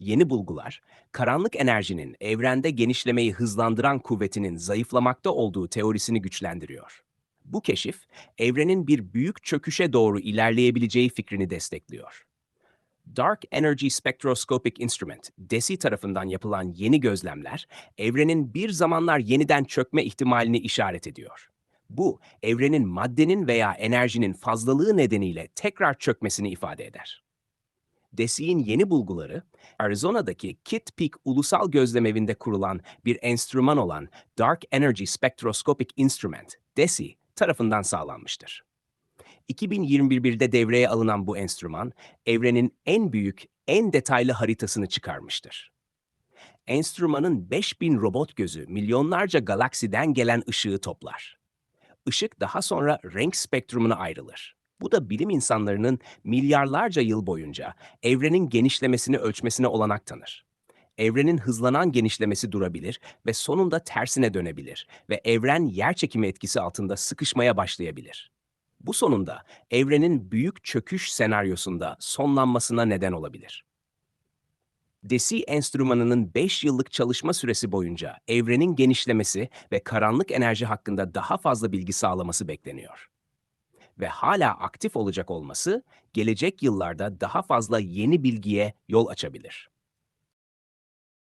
Yeni bulgular, karanlık enerjinin evrende genişlemeyi hızlandıran kuvvetinin zayıflamakta olduğu teorisini güçlendiriyor. Bu keşif, evrenin bir büyük çöküşe doğru ilerleyebileceği fikrini destekliyor. Dark Energy Spectroscopic Instrument, DESI tarafından yapılan yeni gözlemler, evrenin bir zamanlar yeniden çökme ihtimalini işaret ediyor. Bu, evrenin maddenin veya enerjinin fazlalığı nedeniyle tekrar çökmesini ifade eder. DESI'nin yeni bulguları, Arizona'daki Kitt Peak Ulusal Gözlemevinde kurulan bir enstrüman olan Dark Energy Spectroscopic Instrument, DESI, tarafından sağlanmıştır. 2021'de devreye alınan bu enstrüman, evrenin en büyük, en detaylı haritasını çıkarmıştır. Enstrümanın 5000 robot gözü milyonlarca galaksiden gelen ışığı toplar. Işık daha sonra renk spektrumuna ayrılır. Bu da bilim insanlarının milyarlarca yıl boyunca evrenin genişlemesini ölçmesine olanak tanır. Evrenin hızlanan genişlemesi durabilir ve sonunda tersine dönebilir ve evren yerçekimi etkisi altında sıkışmaya başlayabilir. Bu sonunda evrenin büyük çöküş senaryosunda sonlanmasına neden olabilir. DESI enstrümanının 5 yıllık çalışma süresi boyunca evrenin genişlemesi ve karanlık enerji hakkında daha fazla bilgi sağlaması bekleniyor. Ve hala aktif olacak olması, gelecek yıllarda daha fazla yeni bilgiye yol açabilir.